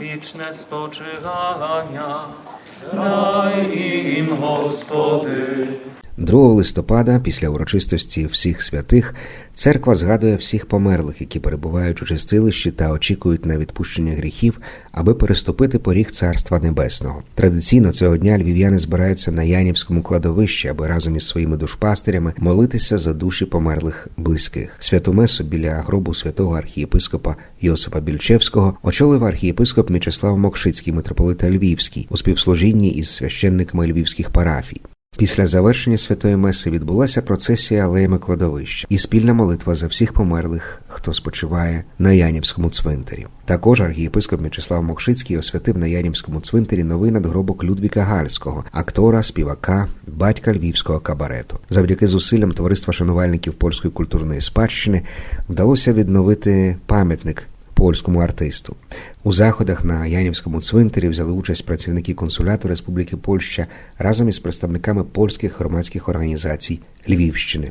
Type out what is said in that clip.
Вічне спочивання, дай їм, Господи. 2 листопада, після урочистості всіх святих, церква згадує всіх померлих, які перебувають у чистилищі та очікують на відпущення гріхів, аби переступити поріг Царства Небесного. Традиційно цього дня львів'яни збираються на Янівському кладовищі, аби разом із своїми душпастирями молитися за душі померлих близьких. Святу месу біля гробу святого архієпископа Йосипа Більчевського очолив архієпископ Мічеслав Мокшицький, митрополит Львівський у співслужінні із священниками львівських парафій. Після завершення святої меси відбулася процесія алеями кладовища і спільна молитва за всіх померлих, хто спочиває на Янівському цвинтарі. Також архієпископ Мячеслав Мокшицький освятив на Янівському цвинтарі новий надгробок Людвіка Гальського, актора, співака, батька львівського кабарету. Завдяки зусиллям товариства шанувальників польської культурної спадщини вдалося відновити пам'ятник польському артисту. У заходах на Янівському цвинтарі взяли участь працівники консуляту Республіки Польща разом із представниками польських громадських організацій Львівщини.